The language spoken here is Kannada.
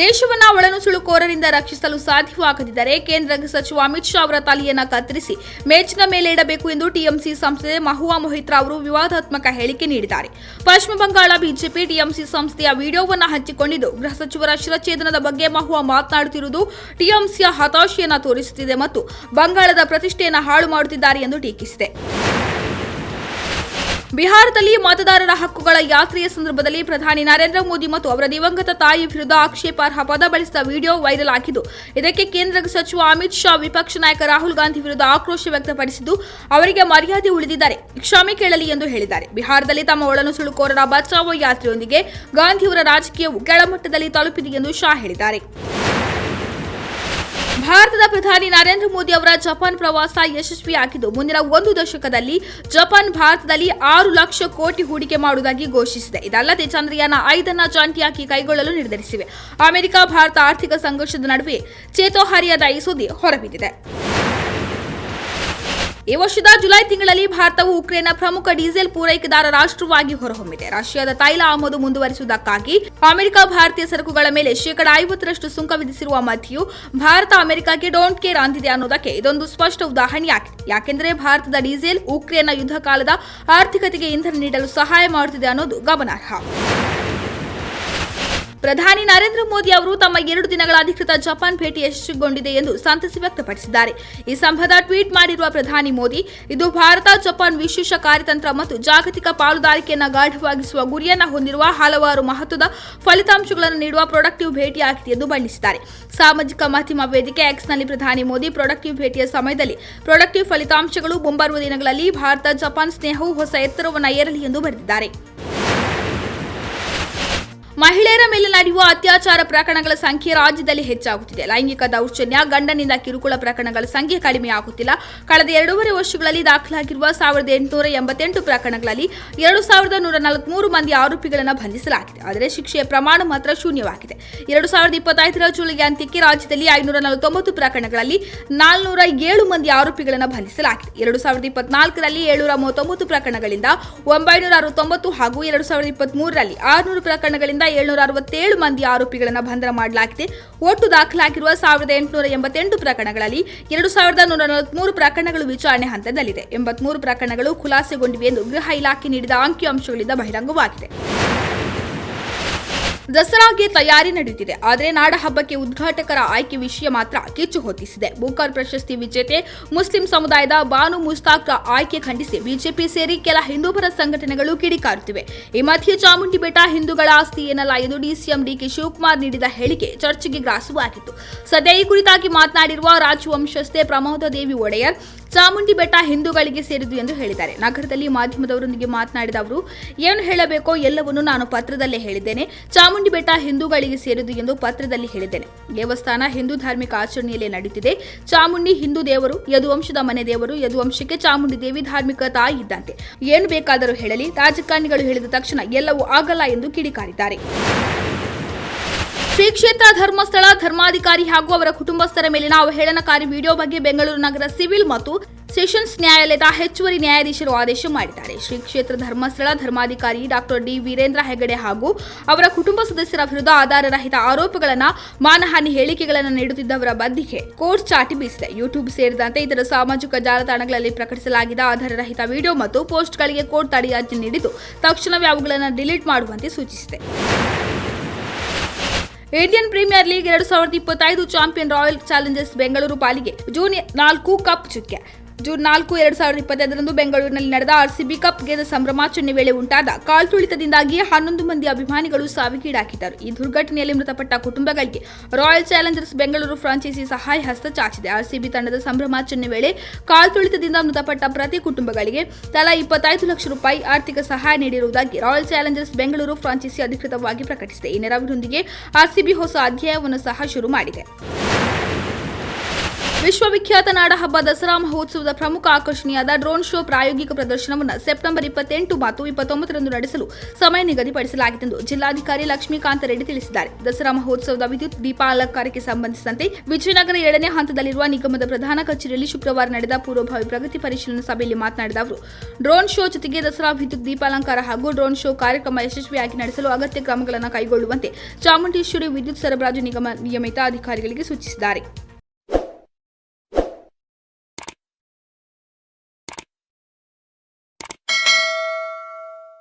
ದೇಶವನ್ನ ಒಳನುಸುಳುಕೋರರಿಂದ ರಕ್ಷಿಸಲು ಸಾಧ್ಯವಾಗದಿದ್ದರೆ ಕೇಂದ್ರ ಸಚಿವ ಅಮಿತ್ ಶಾ ಅವರ ತಲೆಯನ್ನ ಕತ್ತರಿಸಿ ಮೇಚಿನ ಮೇಲೆ ಇಡಬೇಕು ಎಂದು ಟಿಎಂಸಿ ಸಂಸ್ಥೆ ಮಹುವಾ ಮೊಹಿತ್ರಾ ಅವರು ವಿವಾದಾತ್ಮಕ ಹೇಳಿಕೆ ನೀಡಿದ್ದಾರೆ. ಪಶ್ಚಿಮ ಬಂಗಾಳ ಬಿಜೆಪಿ ಟಿಎಂಸಿ ಸಂಸ್ಥೆಯ ವಿಡಿಯೋವನ್ನು ಹಂಚಿಕೊಂಡಿದ್ದು, ಗೃಹ ಸಚಿವರ ಶಿರಚೇತನದ ಬಗ್ಗೆ ಮಹುವಾ ಮಾತನಾಡುತ್ತಿರುವುದು ಟಿಎಂಸಿಯ ಹತಾಶೆಯನ್ನು ತೋರಿಸುತ್ತಿದೆ ಮತ್ತು ಬಂಗಾಳದ ಪ್ರತಿಷ್ಠೆಯನ್ನು ಹಾಳು ಮಾಡುತ್ತಿದ್ದಾರೆ ಎಂದು ಟೀಕಿಸಿದೆ. ಬಿಹಾರದಲ್ಲಿ ಮತದಾರರ ಹಕ್ಕುಗಳ ಯಾತ್ರೆಯ ಸಂದರ್ಭದಲ್ಲಿ ಪ್ರಧಾನಿ ನರೇಂದ್ರ ಮೋದಿ ಮತ್ತು ಅವರ ದಿವಂಗತ ತಾಯಿ ವಿರುದ್ಧ ಆಕ್ಷೇಪಾರ್ಹ ಪದ ಬಳಸಿದ ವಿಡಿಯೋ ವೈರಲ್ ಆಗಿದ್ದು, ಇದಕ್ಕೆ ಕೇಂದ್ರ ಸಚಿವ ಅಮಿತ್ ಶಾ, ವಿಪಕ್ಷ ನಾಯಕ ರಾಹುಲ್ ಗಾಂಧಿ ವಿರುದ್ಧ ಆಕ್ರೋಶ ವ್ಯಕ್ತಪಡಿಸಿದ್ದು, ಅವರಿಗೆ ಮರ್ಯಾದೆ ಉಳಿದಿದ್ದಾರೆ. ಕ್ಷಮೆ ಕೇಳಲಿ ಎಂದು ಹೇಳಿದ್ದಾರೆ. ಬಿಹಾರದಲ್ಲಿ ತಮ್ಮ ಒಳನುಸುಳುಕೋರರ ಬಚಾವೋ ಯಾತ್ರೆಯೊಂದಿಗೆ ಗಾಂಧಿಯವರ ರಾಜಕೀಯವು ಕೆಳಮಟ್ಟದಲ್ಲಿ ತಲುಪಿದೆ ಎಂದು ಶಾ ಹೇಳಿದ್ದಾರೆ. ಭಾರತದ ಪ್ರಧಾನಿ ನರೇಂದ್ರ ಮೋದಿ ಅವರ ಜಪಾನ್ ಪ್ರವಾಸ ಯಶಸ್ವಿಯಾಗಿದ್ದು, ಮುಂದಿನ ಒಂದು ದಶಕದಲ್ಲಿ ಜಪಾನ್ ಭಾರತದಲ್ಲಿ ಆರು ಲಕ್ಷ ಕೋಟಿ ಹೂಡಿಕೆ ಮಾಡುವುದಾಗಿ ಘೋಷಿಸಿದೆ. ಇದಲ್ಲದೆ ಚಂದ್ರಯಾನ ಐದನ್ನ ಜಂಟಿಯಾಗಿ ಕೈಗೊಳ್ಳಲು ನಿರ್ಧರಿಸಿವೆ. ಅಮೆರಿಕ, ಭಾರತ ಆರ್ಥಿಕ ಸಂಘರ್ಷದ ನಡುವೆ ಚೇತೋಹಾರಿಯಾದ ಈ ಸುದ್ದಿ ಹೊರಬಿದ್ದಿದೆ. ಈ ವರ್ಷದ ಜುಲೈ ತಿಂಗಳಲ್ಲಿ ಭಾರತವು ಉಕ್ರೇನ್ನ ಪ್ರಮುಖ ಡೀಸೆಲ್ ಪೂರೈಕೆದಾರ ರಾಷ್ಟ್ರವಾಗಿ ಹೊರಹೊಮ್ಮಿದೆ. ರಷ್ಯಾದ ತೈಲ ಆಮದು ಮುಂದುವರಿಸುವುದಕ್ಕಾಗಿ ಅಮೆರಿಕ ಭಾರತೀಯ ಸರಕುಗಳ ಮೇಲೆ ಶೇಕಡಾ ಐವತ್ತರಷ್ಟು ಸುಂಕ ವಿಧಿಸಿರುವ ಮಧ್ಯೆಯೂ ಭಾರತ ಅಮೆರಿಕಕ್ಕೆ ಡೋಂಟ್ ಕೇರ್ ಅಂದಿದೆ ಅನ್ನೋದಕ್ಕೆ ಇದೊಂದು ಸ್ಪಷ್ಟ ಉದಾಹರಣೆಯಾಗಿದೆ. ಯಾಕೆಂದರೆ ಭಾರತದ ಡೀಸೆಲ್ ಉಕ್ರೇನ್ನ ಯುದ್ಧ ಕಾಲದ ಆರ್ಥಿಕತೆಗೆ ಇಂಧನ ನೀಡಲು ಸಹಾಯ ಮಾಡುತ್ತಿದೆ ಅನ್ನೋದು ಗಮನಾರ್ಹ. ಪ್ರಧಾನಿ ನರೇಂದ್ರ ಮೋದಿ ಅವರು ತಮ್ಮ ಎರಡು ದಿನಗಳ ಅಧಿಕೃತ ಜಪಾನ್ ಭೇಟಿ ಯಶಸ್ವಿಗೊಂಡಿದೆ ಎಂದು ಸಂತಸ ವ್ಯಕ್ತಪಡಿಸಿದ್ದಾರೆ. ಈ ಸಂಬಂಧ ಟ್ವೀಟ್ ಮಾಡಿರುವ ಪ್ರಧಾನಿ ಮೋದಿ, ಇದು ಭಾರತ, ಜಪಾನ್ ವಿಶೇಷ ಕಾರ್ಯತಂತ್ರ ಮತ್ತು ಜಾಗತಿಕ ಪಾಲುದಾರಿಕೆಯನ್ನು ಗಾಢವಾಗಿಸುವ ಗುರಿಯನ್ನು ಹೊಂದಿರುವ ಹಲವಾರು ಮಹತ್ವದ ಫಲಿತಾಂಶಗಳನ್ನು ನೀಡುವ ಪ್ರೊಡಕ್ಟಿವ್ ಭೇಟಿಯಾಗಿದೆ ಎಂದು ಬಣ್ಣಿಸಿದ್ದಾರೆ. ಸಾಮಾಜಿಕ ಮಾಧ್ಯಮ ವೇದಿಕೆ ಎಕ್ಸ್ನಲ್ಲಿ ಪ್ರಧಾನಿ ಮೋದಿ ಪ್ರೊಡಕ್ಟಿವ್ ಭೇಟಿಯ ಸಮಯದಲ್ಲಿ ಪ್ರೊಡಕ್ಟಿವ್ ಫಲಿತಾಂಶಗಳು ಮುಂಬರುವ ದಿನಗಳಲ್ಲಿ ಭಾರತ, ಜಪಾನ್ ಸ್ನೇಹವು ಹೊಸ ಎತ್ತರವನ್ನು ಏರಲಿ ಎಂದು ಬರೆದಿದ್ದಾರೆ. ಮಹಿಳೆಯರ ಮೇಲೆ ನಡೆಯುವ ಅತ್ಯಾಚಾರ ಪ್ರಕರಣಗಳ ಸಂಖ್ಯೆ ರಾಜ್ಯದಲ್ಲಿ ಹೆಚ್ಚಾಗುತ್ತಿದೆ. ಲೈಂಗಿಕ ದೌರ್ಜನ್ಯ, ಗಂಡನಿಂದ ಕಿರುಕುಳ ಪ್ರಕರಣಗಳ ಸಂಖ್ಯೆ ಕಡಿಮೆಯಾಗುತ್ತಿಲ್ಲ. ಕಳೆದ ಎರಡೂವರೆ ವರ್ಷಗಳಲ್ಲಿ ದಾಖಲಾಗಿರುವ ಸಾವಿರದ ಎಂಟುನೂರ ಎಂಬತ್ತೆಂಟು ಪ್ರಕರಣಗಳಲ್ಲಿ ಎರಡು ಸಾವಿರದ ನೂರ ನಲವತ್ಮೂರು ಮಂದಿ ಆರೋಪಿಗಳನ್ನು ಬಂಧಿಸಲಾಗಿದೆ. ಆದರೆ ಶಿಕ್ಷೆಯ ಪ್ರಮಾಣ ಮಾತ್ರ ಶೂನ್ಯವಾಗಿದೆ. ಎರಡು ಸಾವಿರದ ಇಪ್ಪತ್ತೈದರ ಜುಲೈ ಅಂತ್ಯಕ್ಕೆ ರಾಜ್ಯದಲ್ಲಿ ಐನೂರ ನಲವತ್ತೊಂಬತ್ತು ಪ್ರಕರಣಗಳಲ್ಲಿ ನಾಲ್ನೂರ ಏಳು ಮಂದಿ ಆರೋಪಿಗಳನ್ನು ಬಂಧಿಸಲಾಗಿದೆ. ಎರಡು ಸಾವಿರದ ಇಪ್ಪತ್ನಾಲ್ಕರಲ್ಲಿ ಏಳುನೂರ ಮೂವತ್ತೊಂಬತ್ತು ಪ್ರಕರಣಗಳಿಂದ ಒಂಬೈನೂರ ಅರವತ್ತೊಂಬತ್ತು ಹಾಗೂ ಎರಡು ಸಾವಿರದ ಇಪ್ಪತ್ಮೂರರಲ್ಲಿ ಆರುನೂರು ಪ್ರಕರಣಗಳಿಂದ ಏಳ್ನೂರ ಅರವತ್ತೇಳು ಮಂದಿ ಆರೋಪಿಗಳನ್ನು ಬಂಧನ ಮಾಡಲಾಗಿದೆ. ಒಟ್ಟು ದಾಖಲಾಗಿರುವ ಸಾವಿರದ ಎಂಟುನೂರ ಎಂಬತ್ತೆಂಟು ಪ್ರಕರಣಗಳಲ್ಲಿ ಎರಡು ಸಾವಿರದ ನೂರ ನಲವತ್ಮೂರು ಪ್ರಕರಣಗಳು ವಿಚಾರಣೆ ಹಂತದಲ್ಲಿದೆ. ಎಂಬತ್ಮೂರು ಪ್ರಕರಣಗಳು ಖುಲಾಸೆಗೊಂಡಿವೆ ಎಂದು ಗೃಹ ಇಲಾಖೆ ನೀಡಿದ ಅಂಕಿಅಂಶಗಳಿಂದ ಬಹಿರಂಗವಾಗಿದೆ. ದಸರಾಗೆ ತಯಾರಿ ನಡೆಯುತ್ತಿದೆ ಆದರೆ ನಾಡಹಬ್ಬಕ್ಕೆ ಉದ್ಘಾಟಕರ ಆಯ್ಕೆ ವಿಷಯ ಮಾತ್ರ ಕಿಚ್ಚು ಹೊತ್ತಿಸಿದೆ. ಬೂಕರ್ ಪ್ರಶಸ್ತಿ ವಿಜೇತೆ ಮುಸ್ಲಿಂ ಸಮುದಾಯದ ಬಾನು ಮುಸ್ತಾಕ್ರ ಆಯ್ಕೆ ಖಂಡಿಸಿ ಬಿಜೆಪಿ ಸೇರಿ ಕೆಲ ಹಿಂದೂಪರ ಸಂಘಟನೆಗಳು ಕಿಡಿಕಾರುತ್ತಿವೆ. ಈ ಮಧ್ಯೆ ಚಾಮುಂಡಿ ಬೆಟ್ಟ ಹಿಂದೂಗಳ ಆಸ್ತಿ ಏನಲ್ಲ ಎಂದು ಡಿಸಿಎಂ ಡಿಕೆ ಶಿವಕುಮಾರ್ ನೀಡಿದ ಹೇಳಿಕೆ ಚರ್ಚೆಗೆ ಗ್ರಾಸವಾಗಿತ್ತು ಸದ್ಯ ಈ ಕುರಿತಾಗಿ ಮಾತನಾಡಿರುವ ರಾಜವಂಶಸ್ಥೆ ಪ್ರಮೋದ ದೇವಿ ಒಡೆಯರ್ ಚಾಮುಂಡಿ ಬೆಟ್ಟ ಹಿಂದೂಗಳಿಗೆ ಸೇರಿದ್ದು ಎಂದು ಹೇಳಿದ್ದಾರೆ. ನಗರದಲ್ಲಿ ಮಾಧ್ಯಮದವರೊಂದಿಗೆ ಮಾತನಾಡಿದ ಅವರು, ಏನು ಹೇಳಬೇಕೋ ಎಲ್ಲವನ್ನೂ ನಾನು ಪತ್ರದಲ್ಲೇ ಹೇಳಿದ್ದೇನೆ. ಚಾಮುಂಡಿ ಬೆಟ್ಟ ಹಿಂದೂಗಳಿಗೆ ಸೇರಿದ್ದು ಎಂದು ಪತ್ರದಲ್ಲಿ ಹೇಳಿದ್ದೇನೆ. ದೇವಸ್ಥಾನ ಹಿಂದೂ ಧಾರ್ಮಿಕ ಆಚರಣೆಯಲ್ಲೇ ನಡೆಯುತ್ತಿದೆ ಚಾಮುಂಡಿ ಹಿಂದೂ ದೇವರು, ಯದುವಂಶದ ಮನೆ ದೇವರು, ಯದುವಂಶಕ್ಕೆ ಚಾಮುಂಡಿ ದೇವಿ ಧಾರ್ಮಿಕ ತಾಯಿ ಇದ್ದಂತೆ. ಏನು ಬೇಕಾದರೂ ಹೇಳಲಿ. ರಾಜಕಾರಣಿಗಳು ಹೇಳಿದ ತಕ್ಷಣ ಎಲ್ಲವೂ ಆಗಲ್ಲ ಎಂದು ಕಿಡಿಕಾರಿದ್ದಾರೆ. ಶ್ರೀ ಕ್ಷೇತ್ರ ಧರ್ಮಸ್ಥಳ ಧರ್ಮಾಧಿಕಾರಿ ಹಾಗೂ ಅವರ ಕುಟುಂಬಸ್ಥರ ಮೇಲಿನ ಅವಹೇಳನಕಾರಿ ವಿಡಿಯೋ ಬಗ್ಗೆ ಬೆಂಗಳೂರು ನಗರ ಸಿವಿಲ್ ಮತ್ತು ಸೆಷನ್ಸ್ ನ್ಯಾಯಾಲಯದ ಹೆಚ್ಚುವರಿ ನ್ಯಾಯಾಧೀಶರು ಆದೇಶ ಮಾಡಿದ್ದಾರೆ. ಶ್ರೀ ಕ್ಷೇತ್ರ ಧರ್ಮಸ್ಥಳ ಧರ್ಮಾಧಿಕಾರಿ ಡಾಕ್ಟರ್ ಡಿ. ವೀರೇಂದ್ರ ಹೆಗಡೆ ಹಾಗೂ ಅವರ ಕುಟುಂಬ ಸದಸ್ಯರ ವಿರುದ್ಧ ಆಧಾರರಹಿತ ಆರೋಪಗಳನ್ನು ಮಾನಹಾನಿ ಹೇಳಿಕೆಗಳನ್ನು ನೀಡುತ್ತಿದ್ದವರ ಬದಿಗೆ ಕೋರ್ಟ್ ಚಾಟಿ ಬೀಸಿದೆ. ಯೂಟ್ಯೂಬ್ ಸೇರಿದಂತೆ ಇತರ ಸಾಮಾಜಿಕ ಜಾಲತಾಣಗಳಲ್ಲಿ ಪ್ರಕಟಿಸಲಾಗಿದ್ದ ಆಧಾರರಹಿತ ವಿಡಿಯೋ ಮತ್ತು ಪೋಸ್ಟ್ಗಳಿಗೆ ಕೋರ್ಟ್ ತಡೆಯಾಜ್ಞೆ ನೀಡಿದ್ದು, ತಕ್ಷಣವೇ ಅವುಗಳನ್ನು ಡಿಲೀಟ್ ಮಾಡುವಂತೆ ಸೂಚಿಸಿದೆ. ಇಂಡಿಯನ್ ಪ್ರೀಮಿಯರ್ ಲೀಗ್ ಎರಡು ಸಾವಿರದ ಇಪ್ಪತ್ತೈದು ಚಾಂಪಿಯನ್ ರಾಯಲ್ ಚಾಲೆಂಜರ್ಸ್ ಬೆಂಗಳೂರು ಪಾಲಿಗೆ ಜೂನ್ ನಾಲ್ಕು ಕಪ್ ಚುಕ್ಕೆ. ಜೂನ್ ನಾಲ್ಕು, ಎರಡ್ ಸಾವಿರದ ಇಪ್ಪತ್ತೈದರಂದು ಬೆಂಗಳೂರಿನಲ್ಲಿ ನಡೆದ ಆರ್ಸಿಬಿ ಕಪ್ ಗೆದ್ದ ಸಂಭ್ರಮಾಚರಣೆ ವೇಳೆ ಉಂಟಾದ ಕಾಲ್ತುಳಿತದಿಂದಾಗಿ ಹನ್ನೊಂದು ಮಂದಿ ಅಭಿಮಾನಿಗಳು ಸಾವಿಗೀಡಾಕಿದ್ದರು. ಈ ದುರ್ಘಟನೆಯಲ್ಲಿ ಮೃತಪಟ್ಟ ಕುಟುಂಬಗಳಿಗೆ ರಾಯಲ್ ಚಾಲೆಂಜರ್ಸ್ ಬೆಂಗಳೂರು ಫ್ರಾಂಚೈಸಿ ಸಹಾಯ ಹಸ್ತ ಚಾಚಿದೆ. ಆರ್ಸಿಬಿ ತಂಡದ ಸಂಭ್ರಮಾಚರಣೆ ವೇಳೆ ಕಾಲ್ತುಳಿತದಿಂದ ಮೃತಪಟ್ಟ ಪ್ರತಿ ಕುಟುಂಬಗಳಿಗೆ ತಲಾ ಇಪ್ಪತ್ತೈದು ಲಕ್ಷ ರೂಪಾಯಿ ಆರ್ಥಿಕ ಸಹಾಯ ನೀಡಿರುವುದಾಗಿ ರಾಯಲ್ ಚಾಲೆಂಜರ್ಸ್ ಬೆಂಗಳೂರು ಫ್ರಾಂಚೈಸಿ ಅಧಿಕೃತವಾಗಿ ಪ್ರಕಟಿಸಿದೆ. ಈ ನೆರವಿನೊಂದಿಗೆ ಆರ್ಸಿಬಿ ಹೊಸ ಅಧ್ಯಾಯವನ್ನು ಸಹ ಶುರು ಮಾಡಿದೆ. ವಿಶ್ವವಿಖ್ಯಾತ ನಾಡಹಬ್ಬ ದಸರಾ ಮಹೋತ್ಸವದ ಪ್ರಮುಖ ಆಕರ್ಷಣೆಯಾದ ಡ್ರೋನ್ ಶೋ ಪ್ರಾಯೋಗಿಕ ಪ್ರದರ್ಶನವನ್ನು ಸೆಪ್ಟೆಂಬರ್ ಇಪ್ಪತ್ತೆಂಟು ಮತ್ತು ಇಪ್ಪತ್ತೊಂಬತ್ತರಂದು ನಡೆಸಲು ಸಮಯ ನಿಗದಿಪಡಿಸಲಾಗಿದೆ ಎಂದು ಜಿಲ್ಲಾಧಿಕಾರಿ ಲಕ್ಷ್ಮೀಕಾಂತ ರೆಡ್ಡಿ ತಿಳಿಸಿದ್ದಾರೆ. ದಸರಾ ಮಹೋತ್ಸವದ ವಿದ್ಯುತ್ ದೀಪ ಅಲಂಕಾರಕ್ಕೆ ಸಂಬಂಧಿಸಿದಂತೆ ವಿಜಯನಗರ ಏಳನೇ ಹಂತದಲ್ಲಿರುವ ನಿಗಮದ ಪ್ರಧಾನ ಕಚೇರಿಯಲ್ಲಿ ಶುಕ್ರವಾರ ನಡೆದ ಪೂರ್ವಭಾವಿ ಪ್ರಗತಿ ಪರಿಶೀಲನಾ ಸಭೆಯಲ್ಲಿ ಮಾತನಾಡಿದ ಅವರು, ಡ್ರೋನ್ ಶೋ ಜೊತೆಗೆ ದಸರಾ ವಿದ್ಯುತ್ ದೀಪಾಲಂಕಾರ ಹಾಗೂ ಡ್ರೋನ್ ಶೋ ಕಾರ್ಯಕ್ರಮ ಯಶಸ್ವಿಯಾಗಿ ನಡೆಸಲು ಅಗತ್ಯ ಕ್ರಮಗಳನ್ನು ಕೈಗೊಳ್ಳುವಂತೆ ಚಾಮುಂಡೇಶ್ವರಿ ವಿದ್ಯುತ್ ಸರಬರಾಜು ನಿಗಮ ನಿಯಮಿತ ಅಧಿಕಾರಿಗಳಿಗೆ ಸೂಚಿಸಿದ್ದಾರೆ.